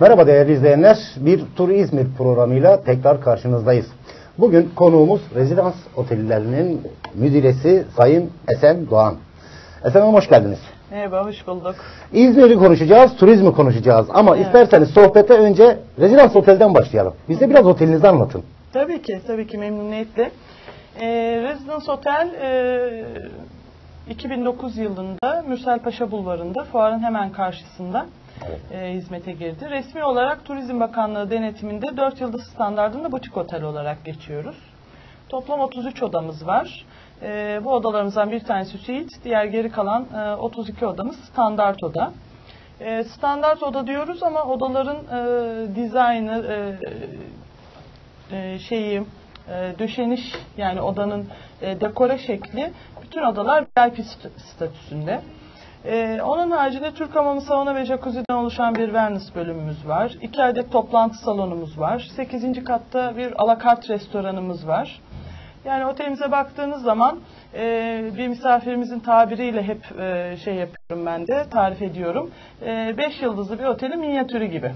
Merhaba değerli izleyenler. Bir Tur İzmir programıyla tekrar karşınızdayız. Bugün konuğumuz rezidans otellerinin müdiresi Sayın Esen Doğan. Esen Hanım hoş geldiniz. Merhaba, hoş bulduk. İzmir'i konuşacağız, turizmi konuşacağız. Ama Evet. isterseniz sohbete önce rezidans otelden başlayalım. Bize biraz otelinizi anlatın. Tabii ki, tabii ki memnuniyetle. Ee, Residence Hotel e, 2009 yılında Mürsel Paşa Bulvarı'nda, fuarın hemen karşısında e, hizmete girdi. Resmi olarak Turizm Bakanlığı denetiminde 4 yıldız standartında butik otel olarak geçiyoruz. Toplam 33 odamız var. E, bu odalarımızdan bir tanesi suite, diğer geri kalan e, 32 odamız standart oda. E, standart oda diyoruz ama odaların e, dizaynı, e, e, şeyi, e, döşeniş yani odanın e, dekore şekli bütün odalar VIP st- statüsünde. E, onun haricinde Türk hamamı, sauna ve jacuzzi'den oluşan bir wellness bölümümüz var. İki adet toplantı salonumuz var. Sekizinci katta bir alakart restoranımız var. Yani otelimize baktığınız zaman e, bir misafirimizin tabiriyle hep e, şey yapıyorum ben de tarif ediyorum. 5 yıldızlı bir otelin minyatürü gibi.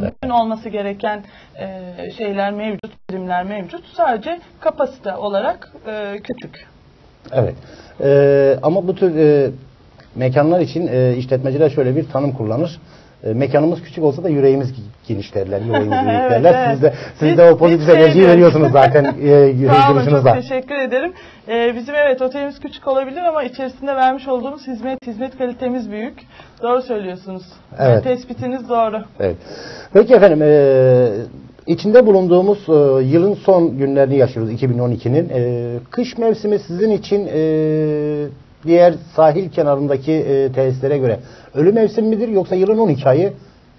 Bütün olması gereken e, şeyler mevcut, birimler mevcut. Sadece kapasite olarak e, küçük. Evet. Ee, ama bu tür e, mekanlar için e, işletmeciler şöyle bir tanım kullanır. E, mekanımız küçük olsa da yüreğimiz geniş derler, yüreğimiz büyük derler. evet. Siz de, siz de o pozitif şey enerjiyi veriyorsunuz zaten e, Sağ olun, teşekkür ederim. E, bizim evet otelimiz küçük olabilir ama içerisinde vermiş olduğumuz hizmet, hizmet kalitemiz büyük. Doğru söylüyorsunuz. Yani Evet. tespitiniz doğru. Evet. Peki efendim, e, içinde bulunduğumuz e, yılın son günlerini yaşıyoruz 2012'nin. E, kış mevsimi sizin için e, diğer sahil kenarındaki e, tesislere göre ölü mevsim midir yoksa yılın 12 ayı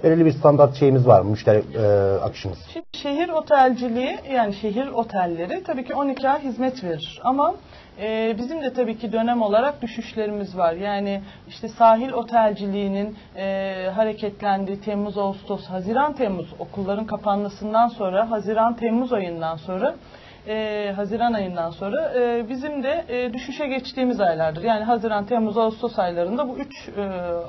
belirli bir standart şeyimiz var müşteri e, akışımız? Şimdi şehir otelciliği yani şehir otelleri tabii ki 12 ay hizmet verir ama e, bizim de tabii ki dönem olarak düşüşlerimiz var. Yani işte sahil otelciliğinin e, hareketlendiği Temmuz, Ağustos, Haziran, Temmuz okulların kapanmasından sonra Haziran, Temmuz ayından sonra e, Haziran ayından sonra e, bizim de e, düşüşe geçtiğimiz aylardır. Yani Haziran, Temmuz, Ağustos aylarında bu 3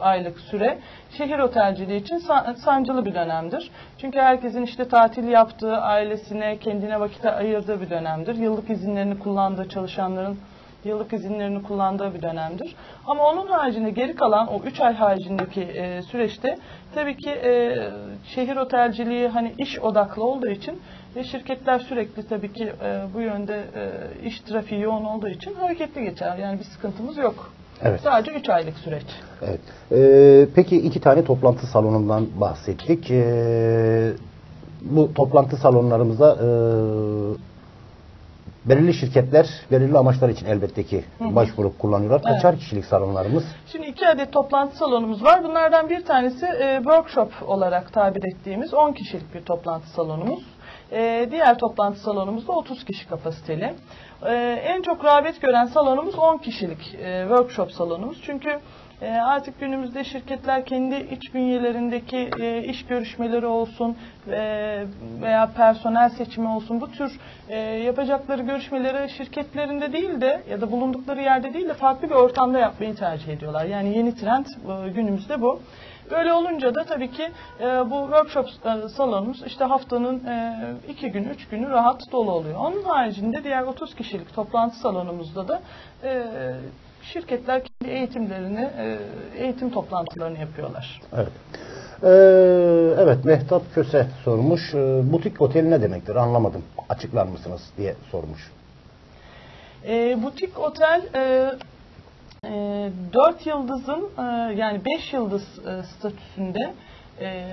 aylık süre şehir otelciliği için sa- sancılı bir dönemdir. Çünkü herkesin işte tatil yaptığı, ailesine, kendine vakit ayırdığı bir dönemdir. Yıllık izinlerini kullandığı çalışanların yıllık izinlerini kullandığı bir dönemdir. Ama onun haricinde geri kalan o 3 ay haricindeki e, süreçte tabii ki e, şehir otelciliği hani iş odaklı olduğu için ve şirketler sürekli tabii ki e, bu yönde e, iş trafiği yoğun olduğu için hareketli geçer. Yani bir sıkıntımız yok. Evet. Sadece 3 aylık süreç. Evet. Ee, peki iki tane toplantı salonundan bahsettik. Ee, bu toplantı salonlarımıza e, belirli şirketler belirli amaçlar için elbette ki başvurup kullanıyorlar. Kaçar kişilik salonlarımız? Şimdi iki adet toplantı salonumuz var. Bunlardan bir tanesi e, workshop olarak tabir ettiğimiz 10 kişilik bir toplantı salonumuz. E, diğer toplantı salonumuz da 30 kişi kapasiteli. E, en çok rağbet gören salonumuz 10 kişilik e, workshop salonumuz. Çünkü e, artık günümüzde şirketler kendi iç bünyelerindeki e, iş görüşmeleri olsun e, veya personel seçimi olsun bu tür yapacakları görüşmeleri şirketlerinde değil de ya da bulundukları yerde değil de farklı bir ortamda yapmayı tercih ediyorlar. Yani yeni trend günümüzde bu. Böyle olunca da tabii ki e, bu workshop e, salonumuz işte haftanın e, iki günü, üç günü rahat dolu oluyor. Onun haricinde diğer 30 kişilik toplantı salonumuzda da e, şirketler kendi eğitimlerini, e, eğitim toplantılarını yapıyorlar. Evet. Ee, evet Mehtap Köse sormuş. Ee, butik otel ne demektir? Anlamadım. Açıklar mısınız diye sormuş. E, butik otel e, e, 4 yıldızın e, yani 5 yıldız e, statüsünde e,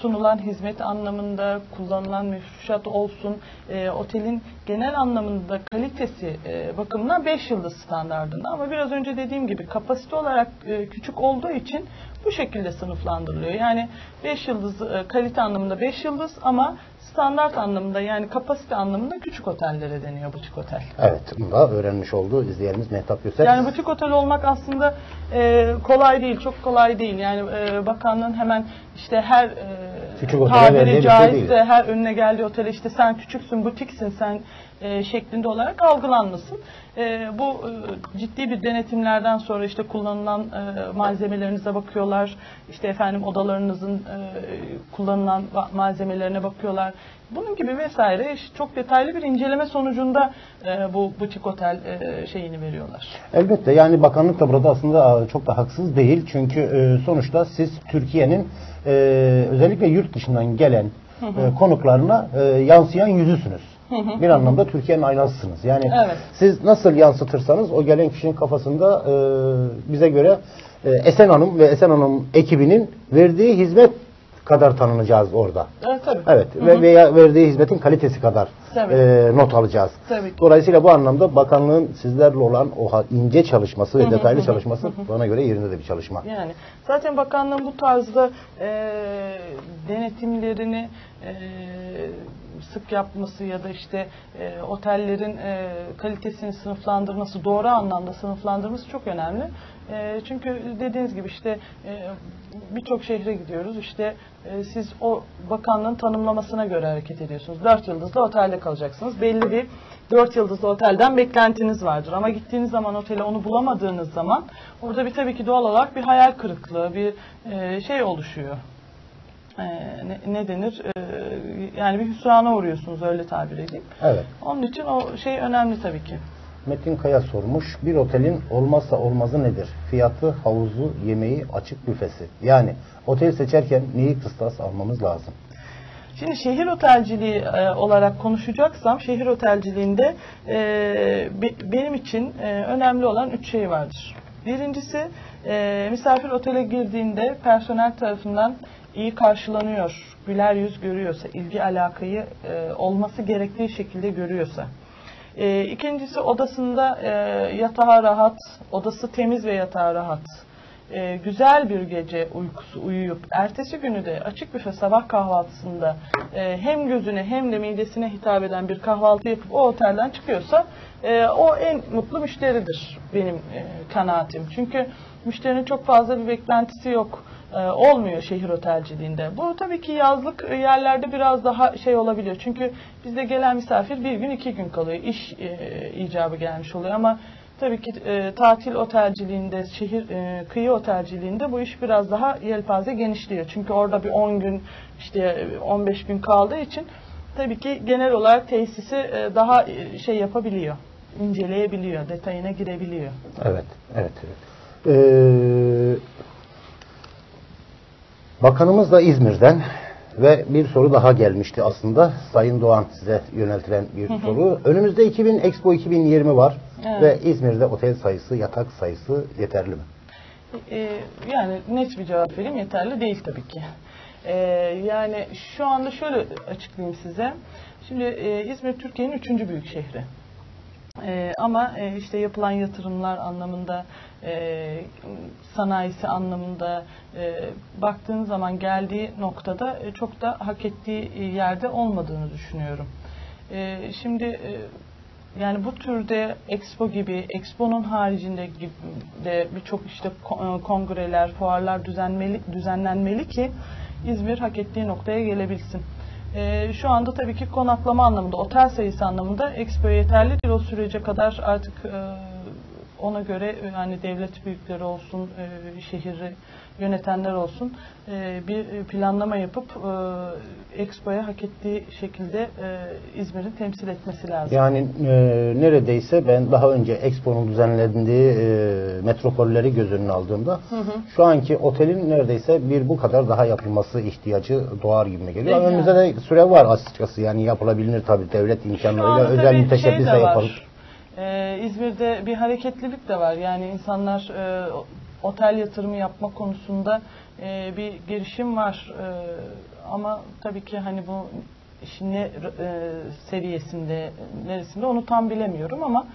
sunulan hizmet anlamında kullanılan müfreşat olsun e, otelin genel anlamında kalitesi e, bakımından 5 yıldız standartında ama biraz önce dediğim gibi kapasite olarak e, küçük olduğu için bu şekilde sınıflandırılıyor. Yani 5 yıldız e, kalite anlamında 5 yıldız ama standart anlamında yani kapasite anlamında küçük otellere deniyor butik otel. Evet, bunu da öğrenmiş oldu izleyenimiz Mehtap Göser. Yani butik otel olmak aslında e, kolay değil, çok kolay değil. Yani e, bakanlığın hemen işte her e, Küçük tabiri bir şey caizse değil. her önüne geldiği otele işte sen küçüksün, butiksin sen e, şeklinde olarak algılanmasın. E, bu e, ciddi bir denetimlerden sonra işte kullanılan e, malzemelerinize bakıyorlar. İşte efendim odalarınızın e, kullanılan malzemelerine bakıyorlar. Bunun gibi vesaire çok detaylı bir inceleme sonucunda e, bu butik otel e, şeyini veriyorlar. Elbette yani bakanlık da burada aslında e, çok da haksız değil. Çünkü e, sonuçta siz Türkiye'nin e, özellikle yurt dışından gelen e, konuklarına e, yansıyan yüzüsünüz. Bir anlamda Türkiye'nin aynasısınız. Yani Evet. siz nasıl yansıtırsanız o gelen kişinin kafasında e, bize göre e, Esen Hanım ve Esen Hanım ekibinin verdiği hizmet kadar tanınacağız orada. Evet tabii. Evet ve veya verdiği hizmetin kalitesi kadar Tabii. e, not alacağız. Tabii. Dolayısıyla bu anlamda bakanlığın sizlerle olan o ince çalışması ve detaylı çalışması bana göre yerinde de bir çalışma. Yani zaten bakanlığın bu tarzda e, denetimlerini e, sık yapması ya da işte e, otellerin e, kalitesini sınıflandırması, doğru anlamda sınıflandırması çok önemli. E, çünkü dediğiniz gibi işte e, birçok şehre gidiyoruz. İşte e, siz o bakanlığın tanımlamasına göre hareket ediyorsunuz. Dört yıldızlı otelde kalacaksınız. Belli bir dört yıldızlı otelden beklentiniz vardır. Ama gittiğiniz zaman otele onu bulamadığınız zaman orada bir tabii ki doğal olarak bir hayal kırıklığı, bir e, şey oluşuyor. E, ne, ne denir? E, yani bir hüsrana uğruyorsunuz öyle tabir edeyim. Evet. Onun için o şey önemli tabii ki. Metin Kaya sormuş. Bir otelin olmazsa olmazı nedir? Fiyatı, havuzu, yemeği, açık büfesi. Yani otel seçerken neyi kıstas almamız lazım? Şimdi şehir otelciliği e, olarak konuşacaksam şehir otelciliğinde e, be- benim için e, önemli olan üç şey vardır. Birincisi e, misafir otele girdiğinde personel tarafından iyi karşılanıyor, güler yüz görüyorsa, ilgi alakayı e, olması gerektiği şekilde görüyorsa. E, ikincisi odasında e, yatağı rahat, odası temiz ve yatağı rahat e, güzel bir gece uykusu uyuyup ertesi günü de açık büfe sabah kahvaltısında e, hem gözüne hem de midesine hitap eden bir kahvaltı yapıp o otelden çıkıyorsa e, o en mutlu müşteridir benim e, kanaatim. Çünkü müşterinin çok fazla bir beklentisi yok. E, olmuyor şehir otelciliğinde. Bu tabii ki yazlık yerlerde biraz daha şey olabiliyor. Çünkü bizde gelen misafir bir gün iki gün kalıyor. İş e, icabı gelmiş oluyor ama Tabii ki e, tatil otelciliğinde, şehir e, kıyı otelciliğinde bu iş biraz daha yelpaze genişliyor. Çünkü orada bir 10 gün, işte e, 15 gün kaldığı için tabii ki genel olarak tesisi e, daha e, şey yapabiliyor, inceleyebiliyor, detayına girebiliyor. Evet, evet, evet. Ee, bakanımız da İzmir'den ve bir soru daha gelmişti aslında. Sayın Doğan size yöneltilen bir soru. Önümüzde 2000 Expo 2020 var Evet. ve İzmir'de otel sayısı, yatak sayısı yeterli mi? E, yani net bir cevap vereyim yeterli değil tabii ki. E, yani şu anda şöyle açıklayayım size. Şimdi e, İzmir Türkiye'nin üçüncü büyük şehri. E, ama e, işte yapılan yatırımlar anlamında, e, sanayisi anlamında e, baktığın zaman geldiği noktada e, çok da hak ettiği yerde olmadığını düşünüyorum. E, şimdi e, yani bu türde Expo gibi, Expo'nun haricinde gibi de birçok işte e, kongreler, fuarlar düzenmeli, düzenlenmeli ki İzmir hak ettiği noktaya gelebilsin. Ee, şu anda tabii ki konaklama anlamında, otel sayısı anlamında Expo yeterli değil. O sürece kadar artık e, ona göre yani devlet büyükleri olsun, e, şehri yönetenler olsun e, bir planlama yapıp e, Expo'ya hak ettiği şekilde e, İzmir'i temsil etmesi lazım. Yani e, neredeyse ben daha önce Expo'nun düzenlendiği e, metropolleri göz önüne aldığımda şu anki otelin neredeyse bir bu kadar daha yapılması ihtiyacı doğar gibi geliyor. Peki. Önümüzde de süre var açıkçası yani yapılabilir tabii devlet imkanlarıyla özel tabii müteşebbisle şey yapalım. Ee, İzmir'de bir hareketlilik de var. Yani insanlar e, otel yatırımı yapma konusunda e, bir girişim var. E, ama tabii ki hani bu işin ne e, seviyesinde, neresinde onu tam bilemiyorum ama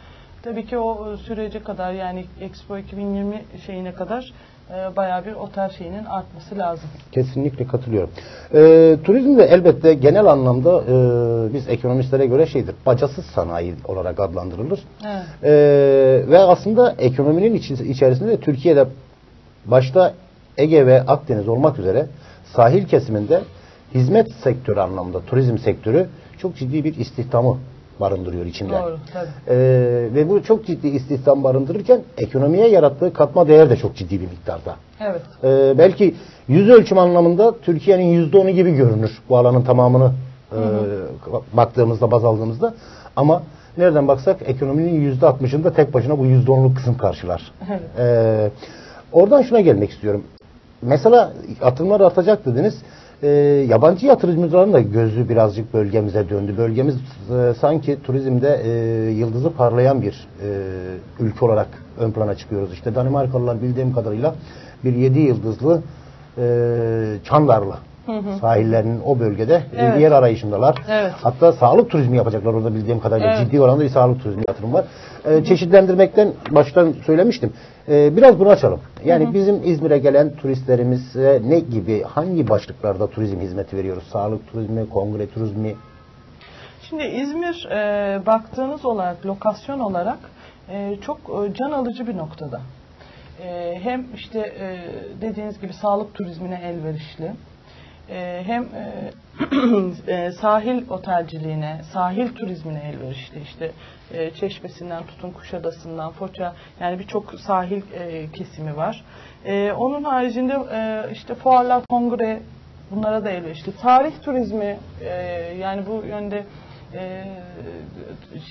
tabii ki o sürece kadar yani Expo 2020 şeyine kadar e, bayağı bir otel şeyinin artması lazım. Kesinlikle katılıyorum. Ee, turizm de elbette genel anlamda e, biz ekonomistlere göre şeydir, bacasız sanayi olarak adlandırılır. Evet. Ee, ve aslında ekonominin içerisinde de Türkiye'de başta Ege ve Akdeniz olmak üzere sahil kesiminde hizmet sektörü anlamda turizm sektörü çok ciddi bir istihdamı barındırıyor içinde. Doğru, tabii. Ee, ve bu çok ciddi istihdam barındırırken ekonomiye yarattığı katma değer de çok ciddi bir miktarda. Evet. Ee, belki yüz ölçüm anlamında Türkiye'nin yüzde onu gibi görünür bu alanın tamamını e, baktığımızda baz aldığımızda ama nereden baksak ekonominin yüzde altmışında tek başına bu yüzde onluk kısım karşılar. Evet. Ee, oradan şuna gelmek istiyorum. Mesela yatırımlar artacak dediniz. Ee, yabancı yatırımcıların da gözü birazcık bölgemize döndü. Bölgemiz e, sanki turizmde e, yıldızı parlayan bir e, ülke olarak ön plana çıkıyoruz. İşte Danimarkalılar bildiğim kadarıyla bir yedi yıldızlı e, Çandarlı sahillerinin o bölgede Evet. bir yer arayışındalar. Evet. Hatta sağlık turizmi yapacaklar orada bildiğim kadarıyla. Evet. Ciddi oranda bir sağlık turizmi yatırım var. Ee, çeşitlendirmekten baştan söylemiştim. Ee, biraz bunu açalım. Yani bizim İzmir'e gelen turistlerimize ne gibi, hangi başlıklarda turizm hizmeti veriyoruz? Sağlık turizmi, kongre turizmi. Şimdi İzmir e, baktığınız olarak, lokasyon olarak e, çok e, can alıcı bir noktada. E, hem işte e, dediğiniz gibi sağlık turizmine elverişli, e, hem e, sahil otelciliğine, sahil turizmine elverişli. İşte e, Çeşmesi'nden tutun Kuşadası'ndan Foça yani birçok sahil e, kesimi var. E, onun haricinde e, işte fuarlar, kongre bunlara da elverişli. Tarih turizmi e, yani bu yönde e,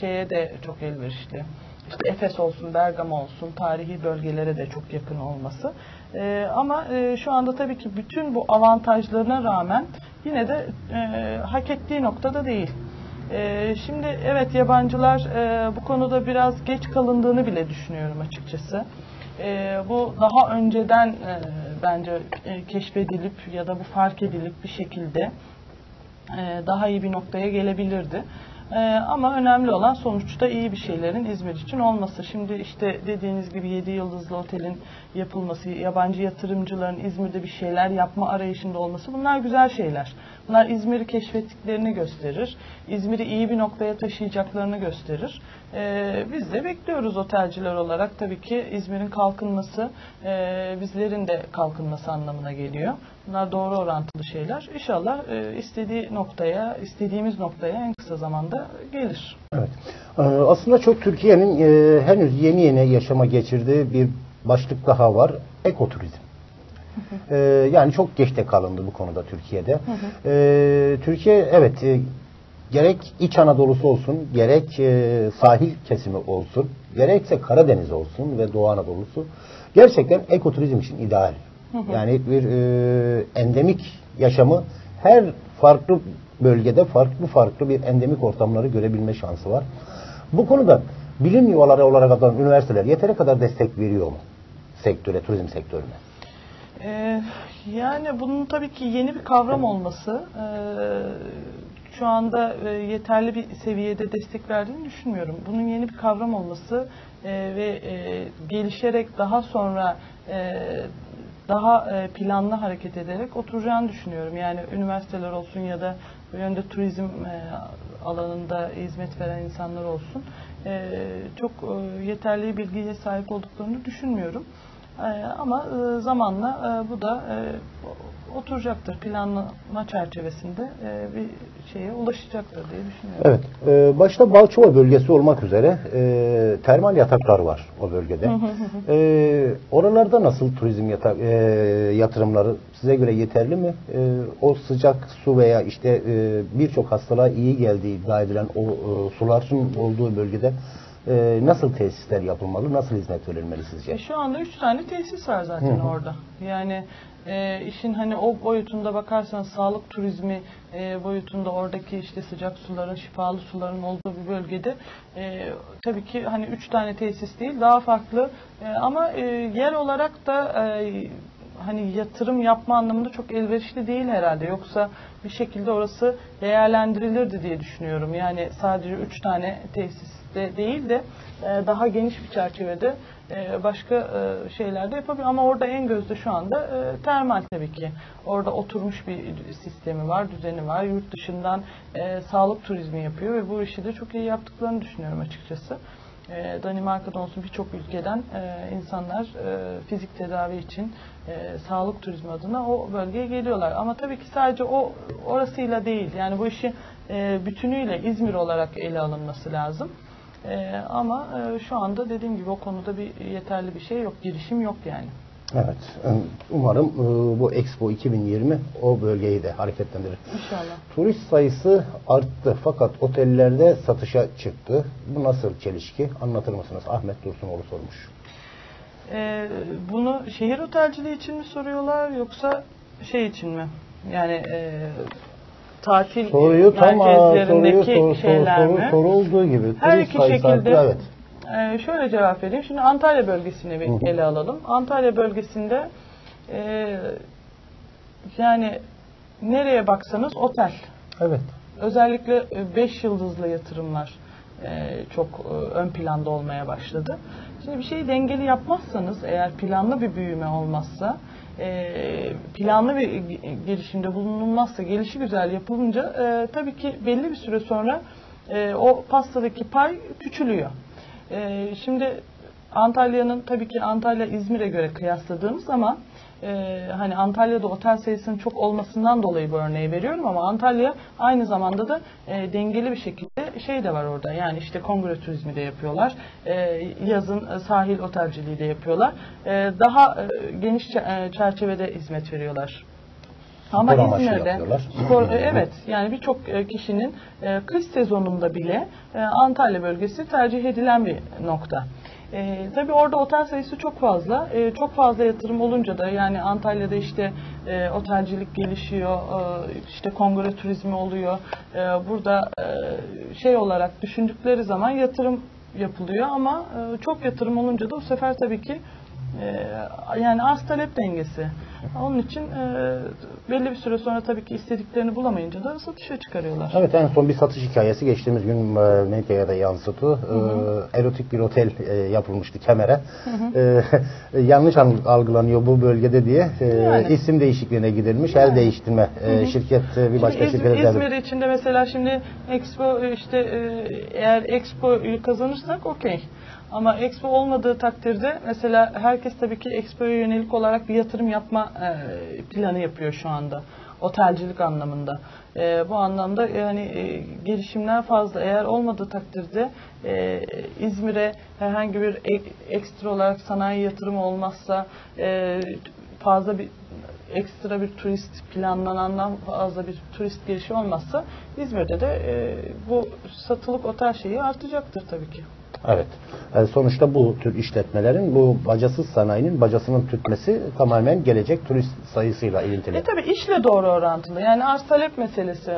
şeye de çok elverişli. İşte Efes olsun, Bergama olsun, tarihi bölgelere de çok yakın olması. E, ama e, şu anda tabii ki bütün bu avantajlarına rağmen yine de e, hak ettiği noktada değil. E, şimdi evet yabancılar e, bu konuda biraz geç kalındığını bile düşünüyorum açıkçası. E, bu daha önceden e, bence e, keşfedilip ya da bu fark edilip bir şekilde e, daha iyi bir noktaya gelebilirdi. E, ama önemli olan sonuçta iyi bir şeylerin İzmir için olması. Şimdi işte dediğiniz gibi 7 yıldızlı otelin yapılması, yabancı yatırımcıların İzmir'de bir şeyler yapma arayışında olması bunlar güzel şeyler. Bunlar İzmir'i keşfettiklerini gösterir. İzmir'i iyi bir noktaya taşıyacaklarını gösterir. E, biz de bekliyoruz otelciler olarak tabii ki İzmir'in kalkınması e, bizlerin de kalkınması anlamına geliyor. Bunlar doğru orantılı şeyler. İnşallah e, istediği noktaya, istediğimiz noktaya en kısa zamanda gelir. Evet. Ee, aslında çok Türkiye'nin e, henüz yeni yeni yaşama geçirdiği bir başlık daha var. Ekoturizm. Ee, yani çok geçte kalındı bu konuda Türkiye'de. Ee, Türkiye evet e, gerek İç Anadolu'su olsun, gerek e, sahil kesimi olsun, gerekse Karadeniz olsun ve Doğu Anadolu'su gerçekten ekoturizm için ideal. Yani bir e, endemik yaşamı her farklı bölgede farklı farklı bir endemik ortamları görebilme şansı var. Bu konuda bilim yuvaları olarak adlanan üniversiteler yeteri kadar destek veriyor mu sektöre, turizm sektörüne? Ee, yani bunun tabii ki yeni bir kavram olması e, şu anda e, yeterli bir seviyede destek verdiğini düşünmüyorum. Bunun yeni bir kavram olması e, ve e, gelişerek daha sonra e, daha e, planlı hareket ederek oturacağını düşünüyorum. Yani üniversiteler olsun ya da bu yönde turizm e, alanında hizmet veren insanlar olsun e, çok e, yeterli bilgiye sahip olduklarını düşünmüyorum. Ama zamanla bu da oturacaktır. Planlama çerçevesinde e, bir şeye ulaşacaktır diye düşünüyorum. Evet. e, başta Balçova bölgesi olmak üzere e, termal yataklar var o bölgede. E, oralarda nasıl turizm yatak, e, yatırımları size göre yeterli mi? E, o sıcak su veya işte e, birçok hastalığa iyi geldiği iddia edilen o e, suların olduğu bölgede e, nasıl tesisler yapılmalı, nasıl hizmet verilmeli sizce? E, şu anda üç tane tesis var zaten orada. Yani e, işin hani o boyutunda bakarsan sağlık turizmi e, boyutunda oradaki işte sıcak suların, şifalı suların olduğu bir bölgede e, tabii ki hani üç tane tesis değil daha farklı e, ama e, yer olarak da e, hani yatırım yapma anlamında çok elverişli değil herhalde. Yoksa bir şekilde orası değerlendirilirdi diye düşünüyorum. Yani sadece üç tane tesiste değil de e, daha geniş bir çerçevede başka e, şeyler de yapabilir. Ama orada en gözde şu anda e, termal tabii ki. Orada oturmuş bir sistemi var, düzeni var. Yurt dışından e, sağlık turizmi yapıyor ve bu işi de çok iyi yaptıklarını düşünüyorum açıkçası. E, Danimarka'da olsun birçok ülkeden e, insanlar e, fizik tedavi için e, sağlık turizmi adına o bölgeye geliyorlar. Ama tabii ki sadece o orasıyla değil. Yani bu işi e, bütünüyle İzmir olarak ele alınması lazım. E, ama e, şu anda dediğim gibi o konuda bir yeterli bir şey yok. Girişim yok yani. Evet. Umarım e, bu Expo 2020 o bölgeyi de hareketlendirir. İnşallah. Turist sayısı arttı fakat otellerde satışa çıktı. Bu nasıl çelişki? Anlatır mısınız? Ahmet Dursunoğlu sormuş. E, bunu şehir otelciliği için mi soruyorlar yoksa şey için mi? Yani e, tatil Soruyu tam merkezlerindeki soruyu sor, şeyler soru, mi? sorulduğu gibi. Her iki sayısı şekilde evet. Ee, şöyle cevap vereyim. Şimdi Antalya bölgesini bir ele alalım. Antalya bölgesinde e, yani nereye baksanız otel. Evet. Özellikle 5 yıldızlı yatırımlar e, çok e, ön planda olmaya başladı. Şimdi bir şeyi dengeli yapmazsanız eğer planlı bir büyüme olmazsa e, planlı bir ge- gelişimde bulunulmazsa gelişi güzel yapılınca e, tabii ki belli bir süre sonra e, o pastadaki pay küçülüyor. E, şimdi Antalya'nın tabii ki Antalya İzmir'e göre kıyasladığımız zaman e, hani Antalya'da otel sayısının çok olmasından dolayı bu örneği veriyorum ama Antalya aynı zamanda da e, dengeli bir şekilde şey de var orada. Yani işte kongre turizmi de yapıyorlar. E, yazın sahil otelciliği de yapıyorlar. E, daha e, geniş e, çerçevede hizmet veriyorlar. Ama Spor İzmir'de spor, e, evet yani birçok e, kişinin e, kış sezonunda bile Antalya bölgesi tercih edilen bir nokta. E, tabii orada otel sayısı çok fazla. E, çok fazla yatırım olunca da yani Antalya'da işte e, otelcilik gelişiyor, e, işte kongre turizmi oluyor. E, burada e, şey olarak düşündükleri zaman yatırım yapılıyor ama e, çok yatırım olunca da bu sefer tabii ki ee, yani arz talep dengesi. Onun için e, belli bir süre sonra tabii ki istediklerini bulamayınca da satışa çıkarıyorlar. Evet en son bir satış hikayesi geçtiğimiz gün e, medyaya da yansıdı. E, erotik bir otel e, yapılmıştı Kemer'e. E, yanlış al- algılanıyor bu bölgede diye e, Yani. isim değişikliğine gidilmiş. El değiştirme e, şirket e, bir başka şirkete İzmir içinde mesela şimdi Expo işte e, eğer Expo'yu kazanırsak okey. Ama Expo olmadığı takdirde mesela herkes tabii ki Expo'ya yönelik olarak bir yatırım yapma e, planı yapıyor şu anda. Otelcilik anlamında. E, bu anlamda yani e, gelişimler fazla. Eğer olmadığı takdirde İzmir'e herhangi bir ek- ekstra olarak sanayi yatırımı olmazsa fazla bir ekstra bir turist planlanandan fazla bir turist girişi olmazsa İzmir'de de e, bu satılık otel şeyi artacaktır tabii ki. Evet. E, sonuçta bu tür işletmelerin bu bacasız sanayinin bacasının tütmesi tamamen gelecek turist sayısıyla ilintili. E tabii işle doğru orantılı. Yani arz talep meselesi.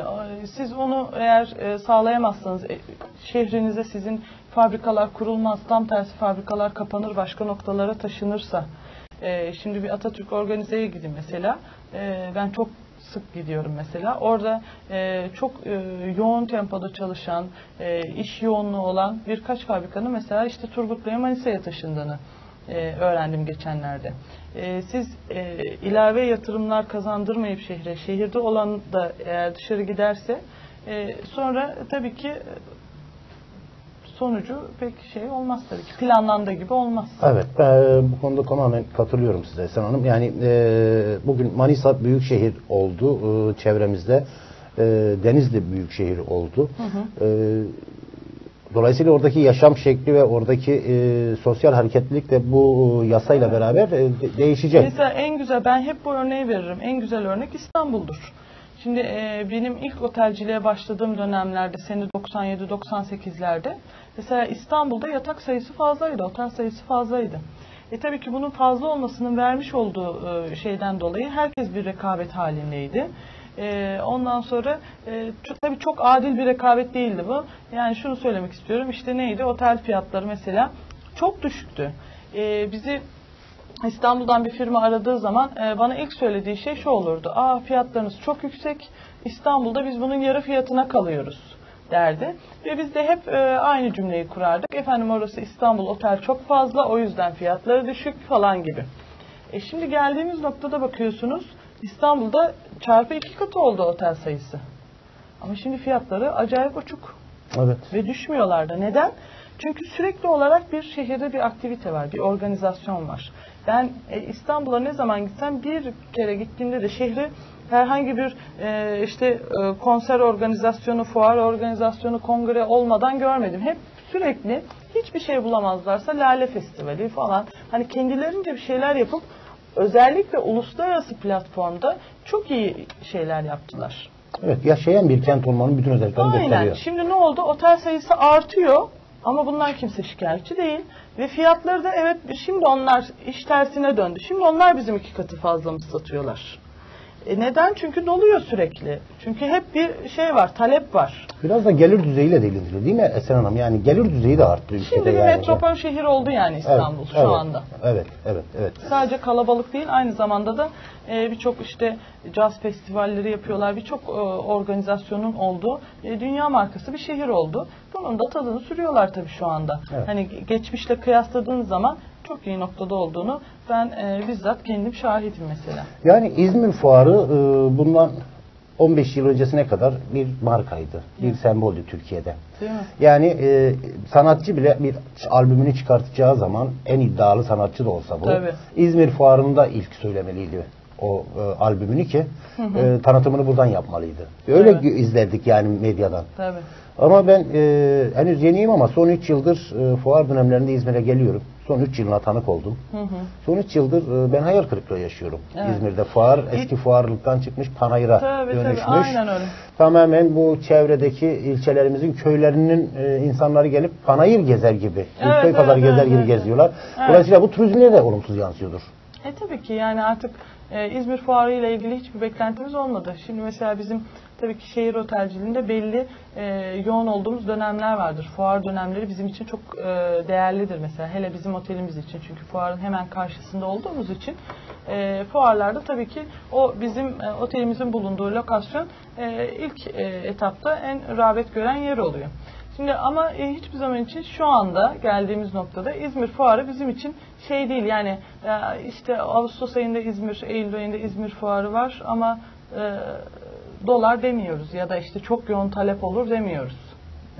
Siz onu eğer e, sağlayamazsanız e, şehrinize sizin fabrikalar kurulmaz. Tam tersi fabrikalar kapanır başka noktalara taşınırsa. Şimdi bir Atatürk organizeye gidin mesela. Ben çok sık gidiyorum mesela. Orada e, çok e, yoğun tempoda çalışan, e, iş yoğunluğu olan birkaç fabrikanın mesela işte Turgut Bey'e Manisa'ya taşındığını e, öğrendim geçenlerde. E, siz e, ilave yatırımlar kazandırmayıp şehre, şehirde olan da eğer dışarı giderse e, sonra tabii ki sonucu pek şey olmaz tabii ki. Planlandığı gibi olmaz. Evet, ben bu konuda tamamen katılıyorum size Esen Hanım. Yani e, bugün Manisa büyük şehir oldu e, çevremizde. E, Denizli büyük şehir oldu. E, dolayısıyla oradaki yaşam şekli ve oradaki e, sosyal hareketlilik de bu e, yasayla beraber e, de- değişecek. Mesela en güzel, ben hep bu örneği veririm. En güzel örnek İstanbul'dur. Şimdi e, benim ilk otelciliğe başladığım dönemlerde, sene 97-98'lerde mesela İstanbul'da yatak sayısı fazlaydı, otel sayısı fazlaydı. E tabii ki bunun fazla olmasının vermiş olduğu e, şeyden dolayı herkes bir rekabet halindeydi. E, ondan sonra e, çok, tabii çok adil bir rekabet değildi bu. Yani şunu söylemek istiyorum işte neydi otel fiyatları mesela çok düşüktü. E, bizi İstanbul'dan bir firma aradığı zaman e, bana ilk söylediği şey şu olurdu. Aa fiyatlarınız çok yüksek. İstanbul'da biz bunun yarı fiyatına kalıyoruz derdi. Ve biz de hep e, aynı cümleyi kurardık. Efendim orası İstanbul otel çok fazla o yüzden fiyatları düşük falan gibi. E şimdi geldiğimiz noktada bakıyorsunuz İstanbul'da çarpı iki katı oldu otel sayısı. Ama şimdi fiyatları acayip uçuk Evet. ve düşmüyorlar da. Neden? Çünkü sürekli olarak bir şehirde bir aktivite var, bir organizasyon var. Ben e, İstanbul'a ne zaman gitsem bir kere gittiğimde de şehri herhangi bir e, işte e, konser organizasyonu, fuar organizasyonu, kongre olmadan görmedim. Hep sürekli hiçbir şey bulamazlarsa Lale Festivali falan hani kendilerince bir şeyler yapıp özellikle uluslararası platformda çok iyi şeyler yaptılar. Evet, yaşayan bir kent olmanın bütün özelliklerini Aynen. gösteriyor. Şimdi ne oldu? Otel sayısı artıyor ama bundan kimse şikayetçi değil. Ve fiyatları da evet şimdi onlar iş tersine döndü. Şimdi onlar bizim iki katı fazla mı satıyorlar? E neden? Çünkü doluyor sürekli. Çünkü hep bir şey var, talep var. Biraz da gelir düzeyiyle de ilgili değil mi Esen Hanım? Yani gelir düzeyi de arttı ülkede Şimdi bir yani. metropol şehir oldu yani Evet, İstanbul şu evet, anda. Evet, evet, evet. Sadece kalabalık değil aynı zamanda da e, birçok işte caz festivalleri yapıyorlar. Birçok e, organizasyonun olduğu e, dünya markası bir şehir oldu. Bunun da tadını sürüyorlar tabii şu anda. Evet. Hani geçmişle kıyasladığınız zaman çok iyi noktada olduğunu ben e, bizzat kendim şahidim mesela. Yani İzmir Fuarı e, bundan 15 yıl öncesine kadar bir markaydı. Bir semboldü Türkiye'de. Değil mi? Yani e, sanatçı bile bir albümünü çıkartacağı zaman en iddialı sanatçı da olsa bu. Tabii. İzmir Fuarı'nda ilk söylemeliydi o e, albümünü ki e, tanıtımını buradan yapmalıydı. Öyle Evet. izlerdik yani medyadan. Tabii. Ama ben e, henüz yeniyim ama son 3 yıldır e, fuar dönemlerinde İzmir'e geliyorum. Son 3 yılına tanık oldum. Son 3 yıldır e, ben hayal kırıklığı yaşıyorum. Evet. İzmir'de fuar eski fuarlıktan çıkmış panayıra Tabii, tabii, dönüşmüş. aynen öyle. Tamamen bu çevredeki ilçelerimizin köylerinin e, insanları gelip panayır gezer gibi, Evet, köy pazarı evet, gezer evet, gibi evet. geziyorlar. Evet. Dolayısıyla bu turizmine de olumsuz yansıyordur. E tabii ki yani artık e, İzmir Fuarı ile ilgili hiçbir beklentimiz olmadı. Şimdi mesela bizim tabii ki şehir otelciliğinde belli e, yoğun olduğumuz dönemler vardır. Fuar dönemleri bizim için çok e, değerlidir mesela. Hele bizim otelimiz için. Çünkü fuarın hemen karşısında olduğumuz için e, fuarlarda tabii ki o bizim e, otelimizin bulunduğu lokasyon e, ilk e, etapta en rağbet gören yer oluyor. Şimdi ama e, hiçbir zaman için şu anda geldiğimiz noktada İzmir Fuarı bizim için şey değil yani ya işte Ağustos ayında İzmir, Eylül ayında İzmir Fuarı var ama e, dolar demiyoruz ya da işte çok yoğun talep olur demiyoruz.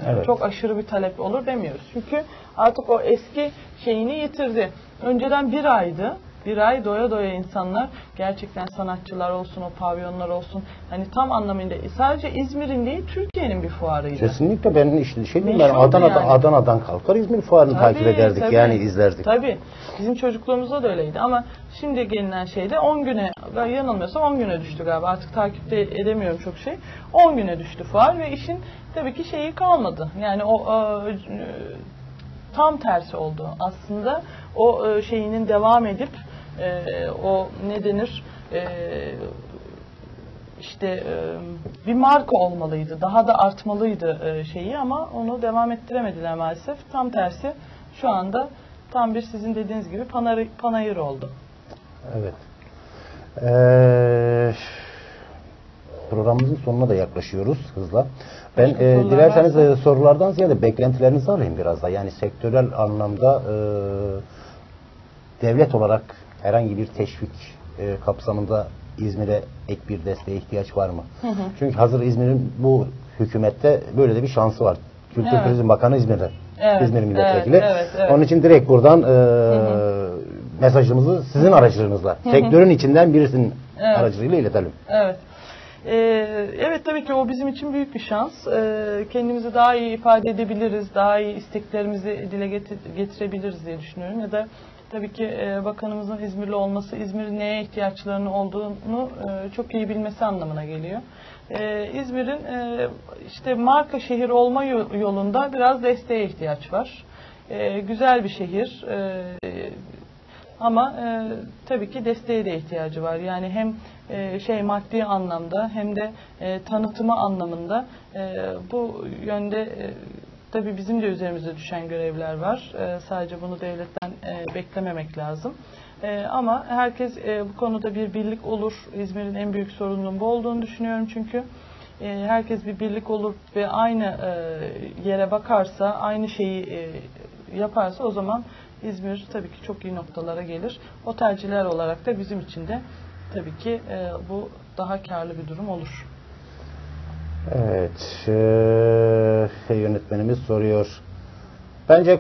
Evet. Çok aşırı bir talep olur demiyoruz. Çünkü artık o eski şeyini yitirdi. Önceden bir aydı. Bir ay doya doya insanlar gerçekten sanatçılar olsun, o pavyonlar olsun. Hani tam anlamıyla sadece İzmir'in değil Türkiye'nin bir fuarıydı. Kesinlikle ben işte şey diyeyim ben Meşhurdu Adana'da, yani. Adana'dan kalkar İzmir Fuarı'nı takip Tabii, ederdik tabii. yani izlerdik. Tabii. Bizim çocukluğumuzda da öyleydi ama şimdi gelinen şeyde 10 güne ben yanılmıyorsam 10 güne düştü galiba. Artık takipte edemiyorum çok şey. 10 güne düştü fuar ve işin tabii ki şeyi kalmadı. Yani o e, tam tersi oldu. Aslında o e, şeyinin devam edip e, o ne denir? E, işte e, bir marka olmalıydı. Daha da artmalıydı e, şeyi ama onu devam ettiremediler maalesef. Tam tersi şu anda tam bir sizin dediğiniz gibi panayır, panayır oldu. Evet. Ee, programımızın sonuna da yaklaşıyoruz hızla. Ben Başka e, dilerseniz e, sorulardan ziyade beklentilerinizi alayım biraz da. Yani sektörel anlamda e, devlet olarak herhangi bir teşvik e, kapsamında İzmir'e ek bir desteğe ihtiyaç var mı? Çünkü hazır İzmir'in bu hükümette böyle de bir şansı var. Kültür Evet. Turizm Bakanı İzmir'de. Evet, İzmir milletvekili. evet, evet, evet. Onun için direkt buradan e, mesajımızı sizin aracılığınızla, sektörün içinden birisinin Evet. aracılığıyla iletelim. Evet. Ee, evet tabii ki o bizim için büyük bir şans. Ee, kendimizi daha iyi ifade edebiliriz, daha iyi isteklerimizi dile getir- getirebiliriz diye düşünüyorum. Ya da tabii ki e, bakanımızın İzmirli olması, İzmir'in neye ihtiyaçlarının olduğunu e, çok iyi bilmesi anlamına geliyor. Ee, İzmir'in e, işte marka şehir olma yo- yolunda biraz desteğe ihtiyaç var. Güzel bir şehir. Ama e, tabii ki desteğe de ihtiyacı var. Yani hem e, şey maddi anlamda hem de e, tanıtımı anlamında e, bu yönde e, tabii bizim de üzerimize düşen görevler var. E, sadece bunu devletten e, beklememek lazım. E, ama herkes e, bu konuda bir birlik olur. İzmir'in en büyük sorununun bu olduğunu düşünüyorum çünkü. E, herkes bir birlik olur ve aynı e, yere bakarsa, aynı şeyi e, yaparsa o zaman İzmir tabii ki çok iyi noktalara gelir. Otelciler olarak da bizim için de tabii ki e, bu daha karlı bir durum olur. Evet. eee, yönetmenimiz soruyor. Bence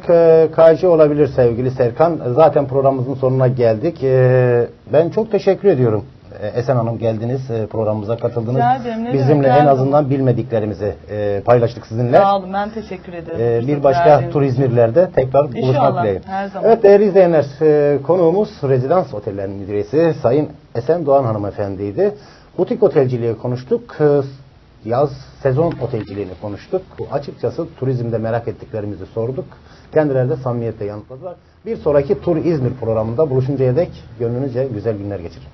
KC olabilir sevgili Serkan. Zaten programımızın sonuna geldik. Eee, ben çok teşekkür ediyorum. Eee, Esen Hanım geldiniz, eee, programımıza katıldınız. Rica ederim, ne Bizimle demek, en azından bilmediklerimizi eee, paylaştık sizinle. Sağ olun ben teşekkür ederim. Fırsat bir başka tur. İzmirler'de tekrar buluşmak İnşallah, dileğiyle. her zaman. Evet değerli izleyenler, eee, konuğumuz Rezidans Otellerinin müdüresi Sayın Esen Doğan hanımefendiydi. Butik otelciliği konuştuk yaz sezon otelciliğini konuştuk. Açıkçası turizmde merak ettiklerimizi sorduk. Kendileri de samimiyetle yanıtladılar. Bir sonraki Tur İzmir programında buluşuncaya dek gönlünüzce güzel günler geçirin.